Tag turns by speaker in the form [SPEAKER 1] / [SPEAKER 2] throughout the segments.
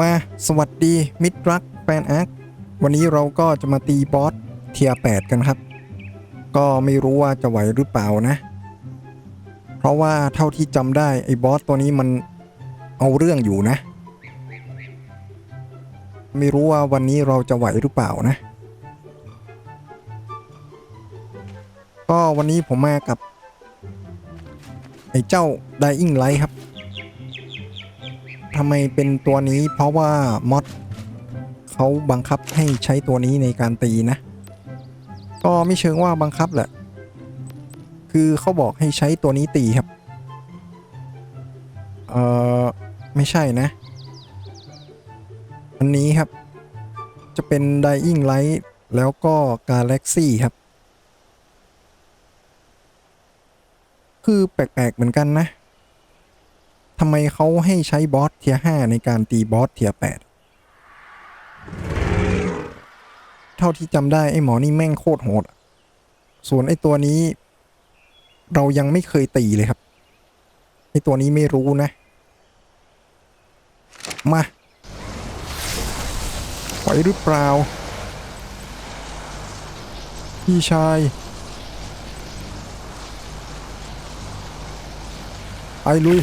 [SPEAKER 1] มาสวัสดีมิตรรักแฟนอาร์ควันนี้เราก็จะมาตีบอสเทียแปดกันครับ ก็ไม่รู้ว่าจะไหวหรือเปล่านะ เพราะว่าเท่าที่จำได้ไอ้บอสตัวนี้มันเอาเรื่องอยู่นะ ไม่รู้ว่าวันนี้เราจะไหวหรือเปล่านะ ก็วันนี้ผมมากับ ไอ้เจ้า Dying Light ครับำไมเป็นตัวนี้เพราะว่ามอดเขาบังคับให้ใช้ตัวนี้ในการตีนะ ก็ไม่เชิงว่าบังคับแหละ คือเขาบอกให้ใช้ตัวนี้ตีครับ เออไม่ใช่นะ อันนี้ครับ จะเป็น Dying Light แล้วก็ Galaxy ครับ คือแปลกๆเหมือนกันนะ ทำไมเขาให้ใช้บอสเทียห้าในการตีบอสเทียแปดเท่าที่จำได้ไอ้หมอนี่แม่งโคตรโหด ส่วนไอ้ตัวนี้ เรายังไม่เคยตีเลยครับ ไอ้ตัวนี้ไม่รู้นะ มาไหวหรือเปล่า พี่ชายไปลุย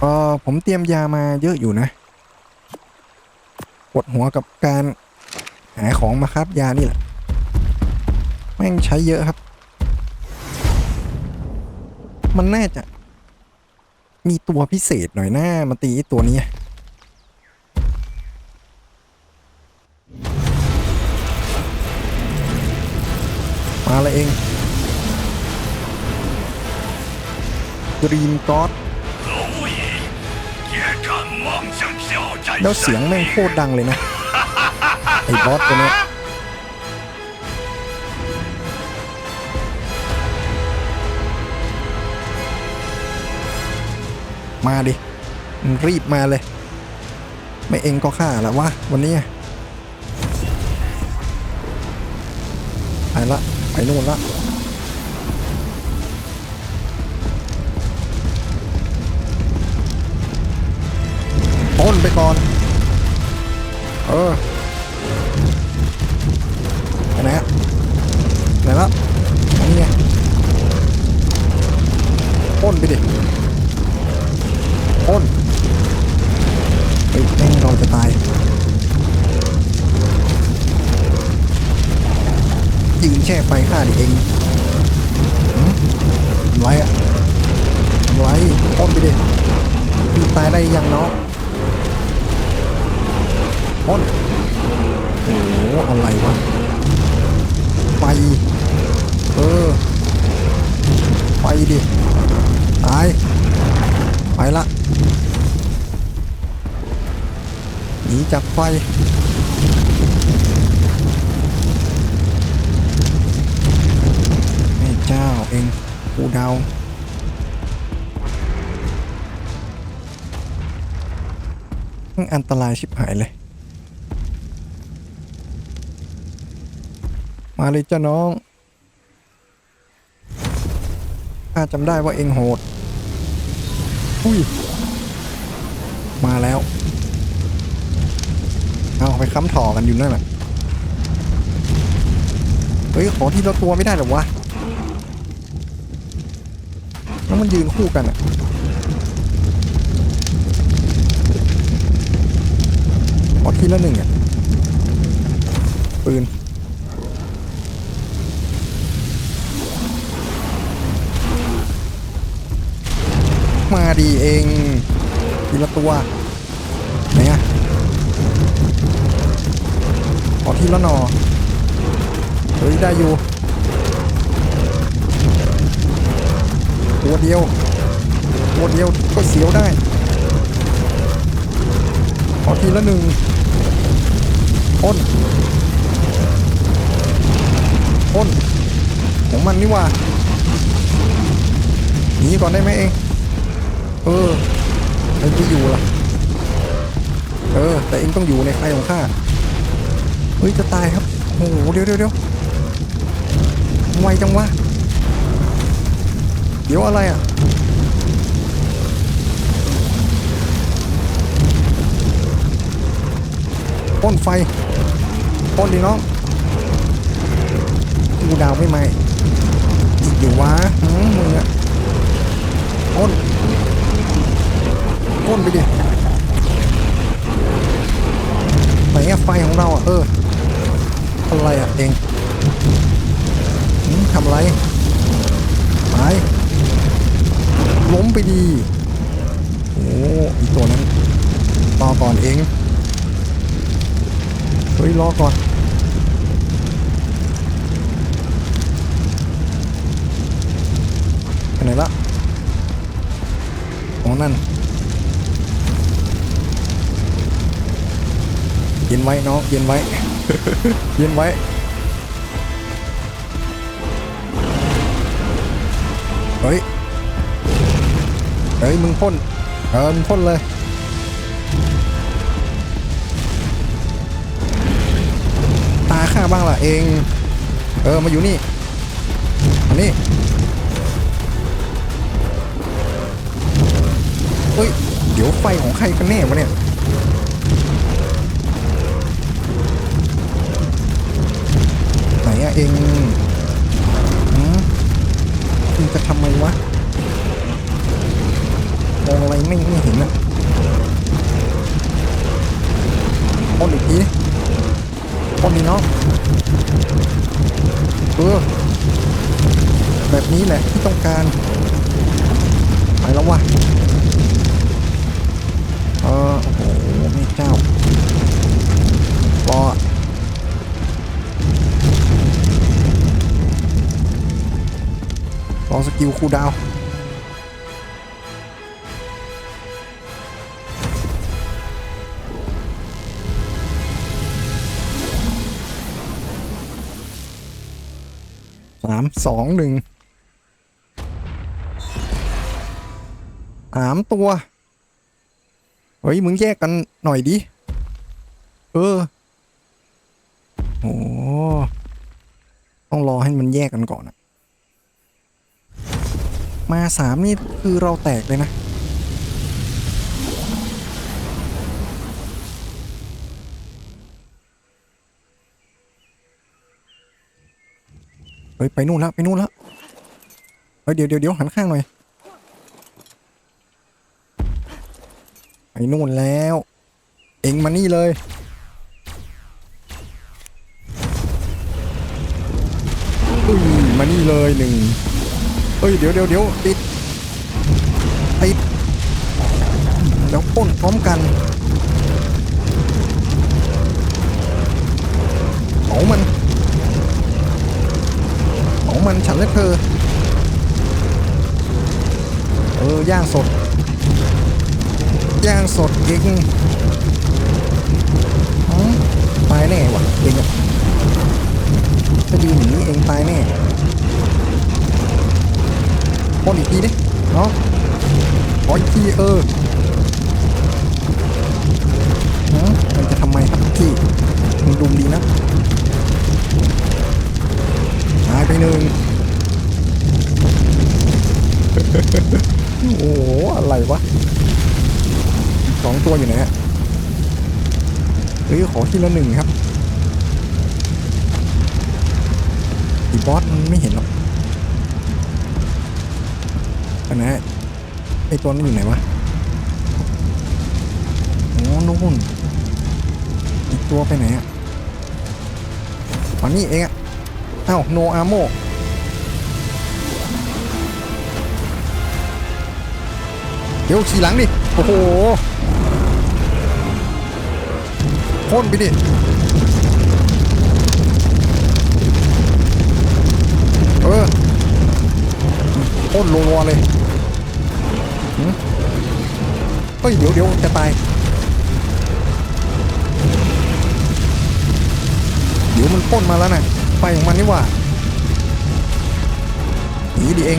[SPEAKER 1] เออ ผมเตรียมยามาเยอะอยู่นะปวดหัวกับการหาของมาครับยานี่แหละ แม่งใช้เยอะครับ มันน่าจะ มีตัวพิเศษหน่อยหน้ามาตีตัวนี้มาละเองดรี แล้วเสียงแม่งโคตรดังเลยนะ ไอ้บอสตัวเนี้ยมาดิมึงรีบมาเลย ไม่เองก็ฆ่าละวะวันนี้ไปละ ไปนู่นละต้นไปก่อน เออไปไหนอะไหนละอันนี้ไงต้นไปดิต้นเฮ้ยแม่งเราจะตายยืนแช่ไฟฆ่าดิเองหืมทำไรอะทำไรต้นไปดิตายได้ยังเนาะ ต้นโอ้โหอะไรวะไปเออไปดิตายไปละหนีจากไฟแม่เจ้าเองกูดาวอันตรายชิบหายเลย มาเลยจ้าน้องข้าจำได้ว่าเองโหด อุ้ย มาแล้ว เอาไปค้ำถอกันอยู่นั่นแหละเฮ้ย ขอที่เราตัวไม่ได้หรอวะ แล้วมันยืนคู่กันอะขอทีละหนึ่งอะปืน ดีเองทีละตัวไหนอะขอทีละหนอเฮ้ยได้อยู่ ตัวเดียว ตัวเดียวก็เสียวได้ ขอทีละหนึ่งอ้นอ้นของมันนี่ว่าหนีก่อนได้ไหมเอง เออเองจะอยู่ล่ะ เออ แต่เองต้องอยู่ในใครของข้า เฮ้ย จะตายครับ โอ้โห เดี๋ยวเดี๋ยวเดี๋ยวไวจังวะ เดี๋ยวอะไรอะพ่นไฟพ่นดิน้องกูดาวไม่ไหมอยู่วะมึงอะพ่น พ่นไปดิไหนอะไฟของเราอะเอออะไรอะเองทำอะไรไปล้มไปดีโอ้อีตัวนั้นรอก่อนเองเฮ้ยรอก่อนไปไหนละของนั่น เย็นไว้น้องเย็นไว้ เย็นไว้เฮ้ยเฮ้ยมึงพ่นเออมึงพ่นเลยตาข้าบ้างล่ะเอง เออมาอยู่นี่มานี่เฮ้ยเดี๋ยวไฟของใครกันแน่วะเนี่ย เองหืมมึงจะทำไมวะมองอะไรไม่ไม่เห็นอะพ่นอีกทีดิพ่นดีเนาะเออแบบนี้แหละที่ต้องการ ไปแล้ววะเออโอ้โหแม่เจ้ารอ รองสกิลคูดาวสามสองหนึ่งสามตัว เฮ้ย มึงแยกกันหน่อยดิ เออโอ้ต้องรอให้มันแยกกันก่อนอะ มาสามนี่คือเราแตกเลยนะ เฮ้ย ไปนู่นแล้วไปนู่นแล้วเฮ้ยเดี๋ยวเดี๋ยวเดี๋ยวหันข้างหน่อย ไปนู่นแล้ว เอ็งมานี่เลยอุ้ยมานี่เลยหนึ่ง เฮ้ยเดี๋ยวเดี๋ยวเดี๋ยวติดติดเดี๋ยวพ่นพร้อมกันเผามันเผามันฉันและเธอ เออย่างสด ย่างสดเองตายแน่วะเองอะถ้ายืนอย่างนี้เองตายแน่ พ่นอีกทีดิเนาะขออีกทีเออมันจะทำไมครับพี่มึงดุมดีนะหายไปหนึ่งโอ้โห อะไรวะสองตัวอยู่ไหนฮะเฮ้ยขอทีละหนึ่งครับอีบอสมันไม่เห็นหรอก อันนะไอตัวนั้นอยู่ไหนวะโอ้นู่นอีกตัวไปไหนอะฝันนี่เองอะเอ้าโนอาโมเดี๋ยวขี่หลังดิ โอ้โหพ่นไปดิเออพ่นรัวๆเลย เฮ้ยเดี๋ยวเดี๋ยวจะตายเดี๋ยวมันพ่นมาแล้วนะไฟของมันนี่ว่าหนีดิเอง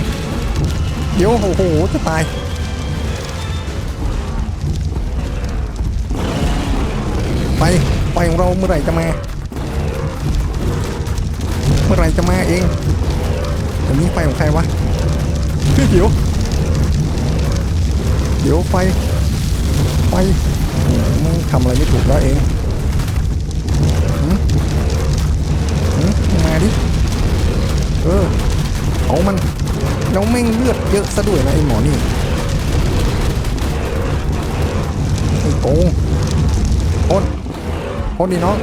[SPEAKER 1] เดี๋ยวโอ้โหจะตายไปไฟของเราเมื่อไหร่จะมาเมื่อไหรจะมาเองอันนี้ไฟของใครวะเฮ้ยเดี๋ยว เดี๋ยวไฟไฟมึงทำอะไรไม่ถูกแล้วเองหืมหืมมาดิ เออ เอามันแล้วแม่งเลือดเยอะซะด้วยนะไอ้หมอนี่ไอ้โกงพ่นพ่นดิน้อง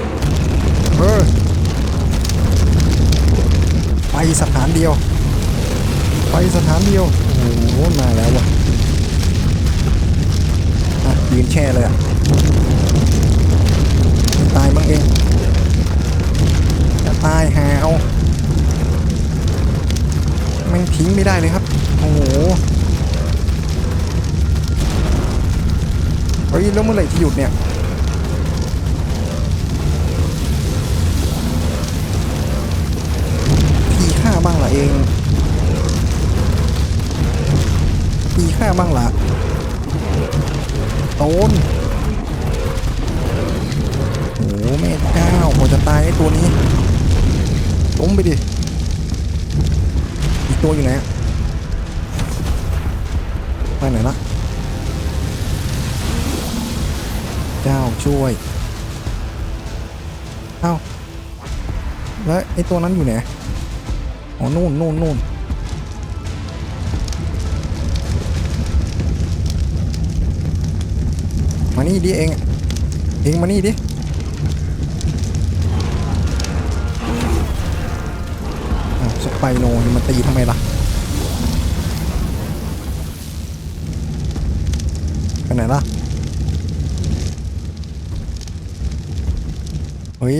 [SPEAKER 1] เออ ไปสถานเดียว ไปสถานเดียว โอ้โหมาแล้ววะ แช่เลยอะตายบ้างเองจะตายหาเอาม่งทิ้งไม่ได้เลยครับ โอ้โหเฮ้ยแล้วเมื่อไหร่จะหยุดเนี่ยพี่ฆ่าบ้างล่ะเองพี่ฆ่าบ้างล่ะ โตนโอ้โหแม่เจ้าพอจะตายไอ้ตัวนี้ล้มไปดิ อีกตัวอยู่ไหนไปไหนละเจ้าช่วย เอ้า แล้วไอ้ตัวนั้นอยู่ไหน อ๋อ นู่นนู่นนู่น นี่ดิเองเองมานี่ดิอ้าวสไปโนนี่มันตีทำไมล่ะไปไหนล่ะเฮ้ย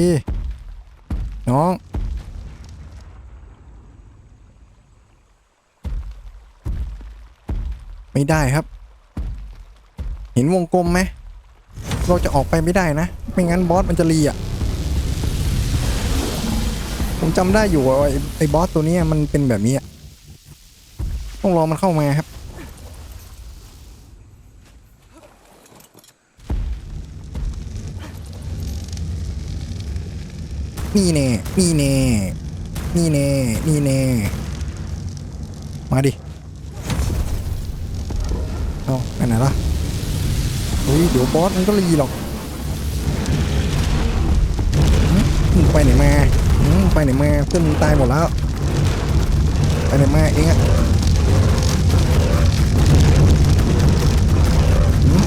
[SPEAKER 1] น้องไม่ได้ครับ เห็นวงกลมไหม เราจะออกไปไม่ได้นะ ไม่งั้นบอสมันจะรีอะ ผมจำได้อยู่ว่าไอ้ไอ้บอสตัวนี้มันเป็นแบบนี้อะต้องรอมันเข้ามาครับนี่แน่นี่แน่นี่แน่นี่แน่มาดิ เอาไปไหนล่ะ ฮ้ยเดี๋ยวบอสมันก็รีหรอกมึงไปไหนมาไปไหนมาเพื่อนมึงตายหมดแล้ว ไปไหนมาเองอะ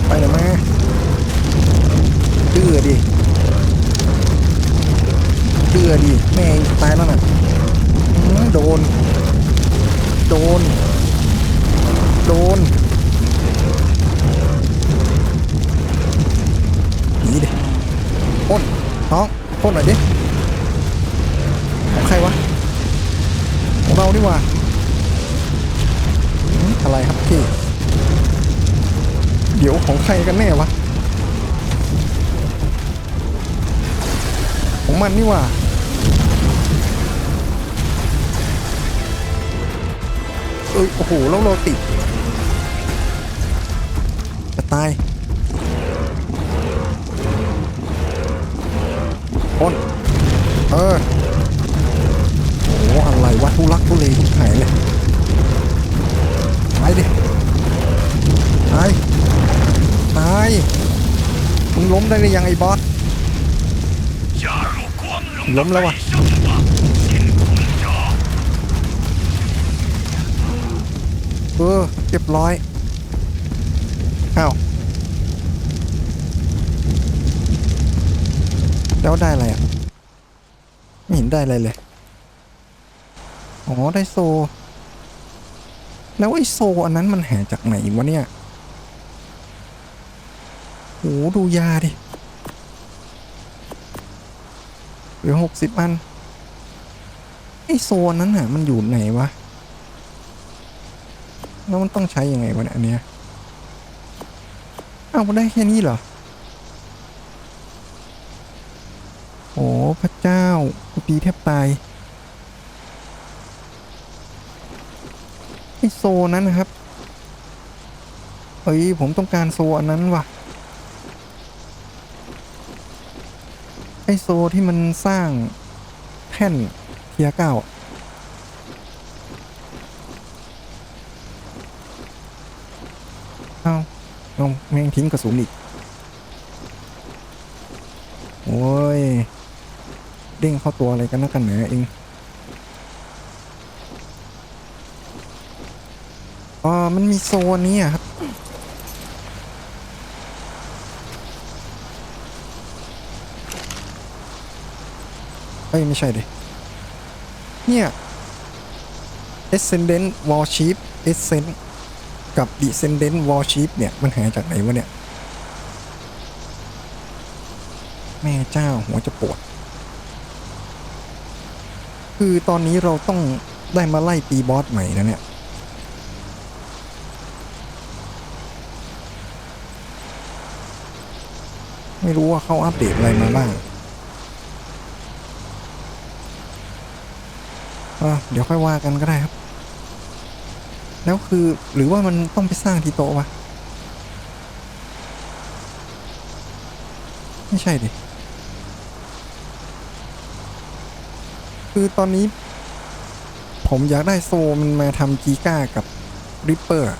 [SPEAKER 1] ไปไหนมาเดือดิเดือดิแม่งตายแล้วน่ะโดน โดน โดน น้นหน่อยดิของใครวะของเราดีกว่าอะไรครับพี่ เดี๋ยวของใครกันแน่วะ ของมันนี่ว่าเอ้ยโอ้โหแล้วเราติดจะตาย พ่นเออโอ้อะไรวะทุลักทุเลที่ไหนเลยไปดิตายตายมึงล้มได้หรือยังไอ้บอส
[SPEAKER 2] ล้มแล้ววะ
[SPEAKER 1] เออเรียบร้อยอ้าว แล้วได้อะไรอะ ไม่เห็นได้อะไรเลย อ๋อ ได้โซ แล้วไอ้โซอันนั้นมันหาจากไหนวะเนี่ยโหดูยาดิเหลือหกสิบอัน ไอ้โซนนั้นน่ะ มันอยู่ไหนวะ แล้วมันต้องใช้ยังไงวะเนี่ยอันเนี้ยอ้าได้แค่นี้เหรอ โอ้พ ระเจ้ากูตีแทบตายไอโซนั้นนะครับเฮ้ยผมต้องการโซอันนั้นว่ะไอโซที่มันสร้างแท่นเทียร์เก้าเอาเอาแม่งทิ้งกระสุนอีก โอ้ย เด้งเข้าตัวอะไรกันนักกันหนาเองอ่ามันมีโซนนี้อะครับเอ้ยไม่ใช่ดิเนี่ย Ascendant Warship Ascent กับ Descendant Warship เนี่ย มันหายจากไหนวะเนี่ย แม่เจ้าหัวจะปวด คือตอนนี้เราต้องได้มาไล่ตีบอสใหม่นะเนี่ย ไม่รู้ว่าเขาอัปเดตอะไรมาบ้างเดี๋ยวค่อยว่ากันก็ได้ครับ แล้วคือหรือว่ามันต้องไปสร้างที่โต๊ะวะ ไม่ใช่ดิ คือตอนนี้ ผมอยากได้โซมันมาทำกีก้ากับริปเปอร์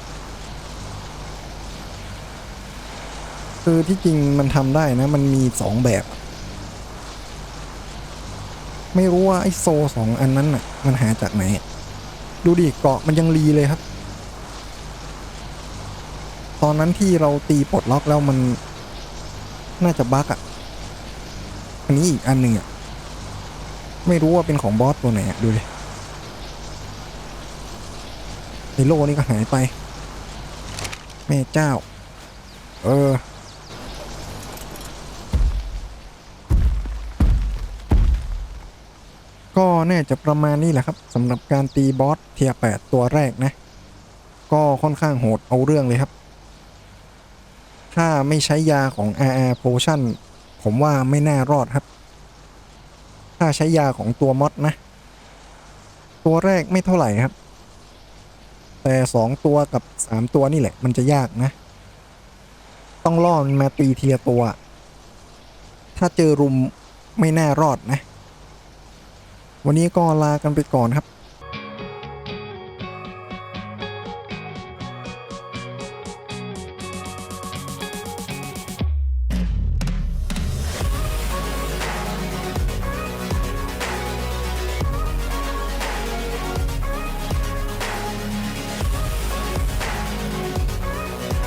[SPEAKER 1] คือที่จริงมันทำได้นะ มันมีสองแบบ ไม่รู้ว่าไอโซสองอันนั้นน่ะ มันหาจากไหน ดูดิเกาะมันยังรีเลยครับ ตอนนั้นที่เราตีปลดล็อกแล้วมันน่าจะบั๊กอะ อันนี้อีกอันหนึ่งอะ ไม่รู้ว่าเป็นของบอสตัวไหนอะดูดิไอโลนี่ก็หายไป แม่เจ้า เออ ก็น่าจะประมาณนี้แหละครับสำหรับการตีบอสเทียร์8ตัวแรกนะ ก็ค่อนข้างโหดเอาเรื่องเลยครับ ถ้าไม่ใช้ยาของ RR Potion ผมว่าไม่น่ารอดครับ ถ้าใช้ยาของตัวมอดนะ ตัวแรกไม่เท่าไหร่ครับ แต่2ตัวกับ3ตัวนี่แหละ มันจะยากนะ ต้องล่อมันมาตีเทียตัว ถ้าเจอรุมไม่น่ารอดนะ วันนี้ก็ลากันไปก่อนครับ